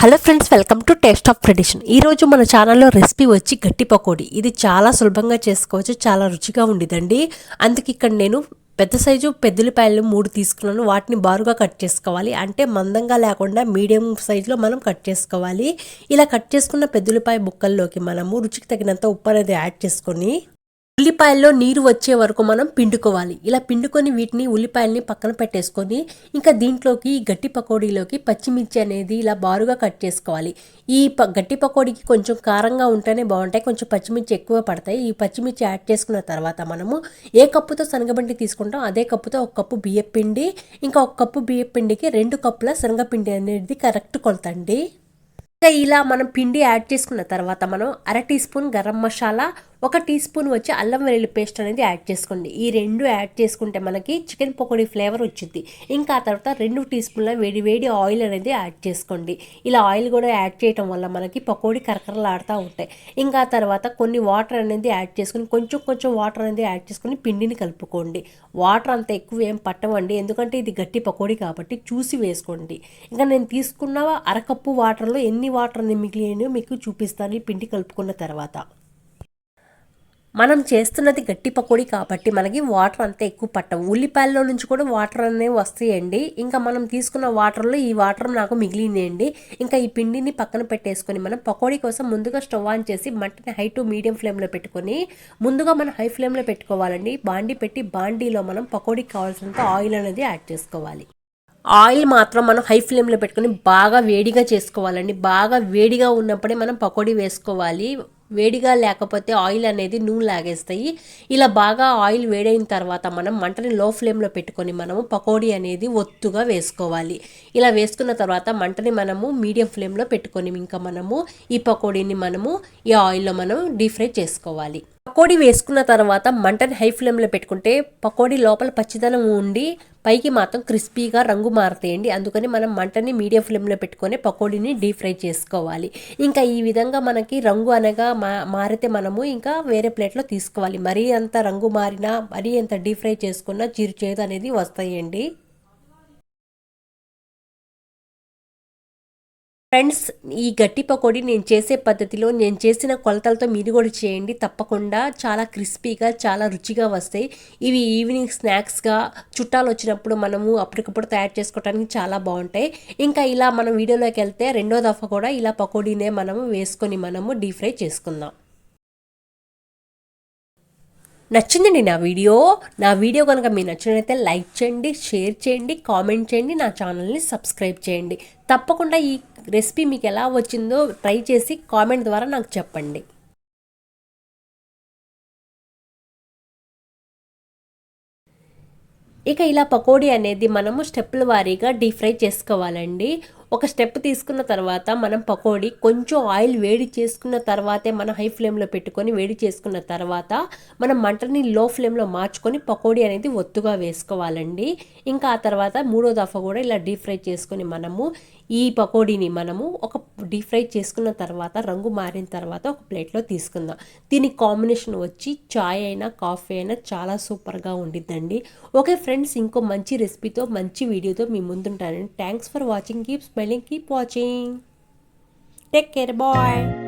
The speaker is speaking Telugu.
Hello friends welcome to taste of tradition. ఈ రోజు మన ఛానల్లో రెసిపీ వచ్చి గట్టి పకోడీ. ఇది చాలా సులభంగా చేసుకోవచ్చు చాలా రుచిగా ఉండిదండి. అందుకే ఇక్కడ నేను పెద్ద సైజు పెద్దలిపాయలు మూడు తీసుకున్నాను. వాటిని బారుగా కట్ చేసుకోవాలి. అంటే మందంగా లేకుండా మీడియం సైజులో మనం కట్ చేసుకోవాలి. ఇలా కట్ చేసుకున్న పెద్దలిపాయ బుక్కల్లోకి మనము రుచికి తగినంత ఉప్పు అనేది యాడ్ చేసుకొని ఉల్లిపాయల్లో నీరు వచ్చే వరకు మనం పిండుకోవాలి. ఇలా పిండుకొని వీటిని ఉల్లిపాయల్ని పక్కన పెట్టేసుకొని ఇంకా దీంట్లోకి ఈ గట్టి పకోడీలోకి పచ్చిమిర్చి అనేది ఇలా బారుగా కట్ చేసుకోవాలి. ఈ ప గట్టి పకోడీకి కొంచెం కారంగా ఉంటేనే బాగుంటాయి. కొంచెం పచ్చిమిర్చి ఎక్కువ పడతాయి. ఈ పచ్చిమిర్చి యాడ్ చేసుకున్న తర్వాత మనము ఏ కప్పుతో శనగపిండి తీసుకుంటాం అదే కప్పుతో ఒక కప్పు బియ్యం పిండి ఇంకా ఒక కప్పు బియ్యం పిండికి రెండు కప్పుల శనగపిండి అనేది కరెక్ట్ కొలతండి. ఇంకా ఇలా మనం పిండి యాడ్ చేసుకున్న తర్వాత మనం అర టీ స్పూన్ గరం మసాలా ఒక టీ స్పూన్ వచ్చి అల్లం వెల్లుల్లి పేస్ట్ అనేది యాడ్ చేసుకోండి. ఈ రెండు యాడ్ చేసుకుంటే మనకి చికెన్ పకోడీ ఫ్లేవర్ వచ్చింది ఇంకా ఆ తర్వాత రెండు టీ స్పూన్ల వేడి వేడి ఆయిల్ అనేది యాడ్ చేసుకోండి. ఇలా ఆయిల్ కూడా యాడ్ చేయటం వల్ల మనకి పకోడీ కరకరలాడుతూ ఉంటాయి. ఇంకా తర్వాత కొన్ని వాటర్ అనేది యాడ్ చేసుకుని కొంచెం కొంచెం వాటర్ అనేది యాడ్ చేసుకుని పిండిని కలుపుకోండి. వాటర్ అంత ఎక్కువ ఏం పట్టవండి. ఎందుకంటే ఇది గట్టి పకోడీ కాబట్టి చూసి వేసుకోండి. ఇంకా నేను తీసుకున్న అరకప్పు వాటర్లో ఎన్ని వాటర్ అనేది మిగిలినో మీకు చూపిస్తాను ఈ పిండి కలుపుకున్న తర్వాత. మనం చేస్తున్నది గట్టి పకోడీ కాబట్టి మనకి వాటర్ అంత ఎక్కువ పట్టవు. ఉల్లిపాయల్లో నుంచి కూడా వాటర్ అనేవి వస్తాయండి. ఇంకా మనం తీసుకున్న వాటర్లో ఈ వాటర్ నాకు మిగిలినండి ఇంకా ఈ పిండిని పక్కన పెట్టేసుకొని మనం పకోడీ కోసం ముందుగా స్టవ్ ఆన్ చేసి మంటని హై టు మీడియం ఫ్లేమ్లో పెట్టుకొని ముందుగా మనం హై ఫ్లేమ్లో పెట్టుకోవాలండి. బాండీ పెట్టి బాండీలో మనం పకోడీకి కావాల్సినంత ఆయిల్ అనేది యాడ్ చేసుకోవాలి. ఆయిల్ మాత్రం మనం హై ఫ్లేమ్లో పెట్టుకొని బాగా వేడిగా చేసుకోవాలండి. బాగా వేడిగా ఉన్నప్పుడే మనం పకోడీ వేసుకోవాలి. వేడిగా లేకపోతే ఆయిల్ అనేది నూనె లాగేస్తాయి. ఇలా బాగా ఆయిల్ వేడైన తర్వాత మనం మంటని లో ఫ్లేమ్లో పెట్టుకొని మనము పకోడీ అనేది ఒత్తుగా వేసుకోవాలి. ఇలా వేసుకున్న తర్వాత మంటని మనము మీడియం ఫ్లేమ్లో పెట్టుకొని ఇంకా మనము ఈ పకోడీని మనము ఈ ఆయిల్లో మనం డీప్ ఫ్రై చేసుకోవాలి. పకోడీ వేసుకున్న తర్వాత మంటను హై ఫ్లేమ్లో పెట్టుకుంటే పకోడీ లోపల పచ్చిదనం ఉండి పైకి మాత్రం క్రిస్పీగా రంగు మారుతాయండి. అందుకని మనం మంటని మీడియం ఫ్లేమ్లో పెట్టుకొని పకోడీని డీప్ ఫ్రై చేసుకోవాలి. ఇంకా ఈ విధంగా మనకి రంగు అనగా మా మారితే మనము ఇంకా వేరే ప్లేట్లో తీసుకోవాలి. మరీ అంత రంగు మారినా మరీ అంత డీప్ ఫ్రై చేసుకున్నా చిరు చేదు అనేది వస్తాయండి. ఫ్రెండ్స్ ఈ గట్టి పకోడీ నేను చేసే పద్ధతిలో నేను చేసిన కొలతలతో మీరు కూడా చేయండి. తప్పకుండా చాలా క్రిస్పీగా చాలా రుచిగా వస్తాయి. ఇవి ఈవినింగ్ స్నాక్స్గా చుట్టాలు వచ్చినప్పుడు మనము అప్పటికప్పుడు తయారు చేసుకోవడానికి చాలా బాగుంటాయి. ఇంకా ఇలా మనం వీడియోలోకి వెళ్తే రెండో దఫా కూడా ఇలా పకోడీనే మనము వేసుకొని మనము డీప్ ఫ్రై చేసుకుందాం. నచ్చిందండి నా వీడియో? నా వీడియో కనుక మీరు నచ్చినట్లయితే లైక్ చేయండి షేర్ చేయండి కామెంట్ చేయండి నా ఛానల్ని సబ్స్క్రైబ్ చేయండి. తప్పకుండా ఈ రెసిపీ మీకు ఎలా వచ్చిందో ట్రై చేసి కామెంట్ ద్వారా నాకు చెప్పండి. ఇక ఇలా పకోడీ అనేది మనము స్టెప్పుల వారీగా డీప్ ఫ్రై చేసుకోవాలండి. ఒక స్టెప్ తీసుకున్న తర్వాత మనం పకోడీ కొంచెం ఆయిల్ వేడి చేసుకున్న తర్వాతే మనం హై ఫ్లేమ్లో పెట్టుకొని వేడి చేసుకున్న తర్వాత మనం మంటని లో ఫ్లేమ్లో మార్చుకొని పకోడీ అనేది ఒత్తుగా వేసుకోవాలండి. ఇంకా ఆ తర్వాత మూడో దఫా కూడా ఇలా డీప్ ఫ్రై చేసుకొని మనము ఈ పకోడీని మనము ఒక డీప్ ఫ్రై చేసుకున్న తర్వాత రంగు మారిన తర్వాత ఒక ప్లేట్లో తీసుకుందాం. దీని కాంబినేషన్ వచ్చి చాయ్ అయినా కాఫీ అయినా చాలా సూపర్గా ఉండిద్దండి. ఓకే ఫ్రెండ్స్ ఇంకో మంచి రెసిపీతో మంచి వీడియోతో మీ ముందుంటానండి. Thanks for watching. Keeps Smiling, keep watching. Take care, bye.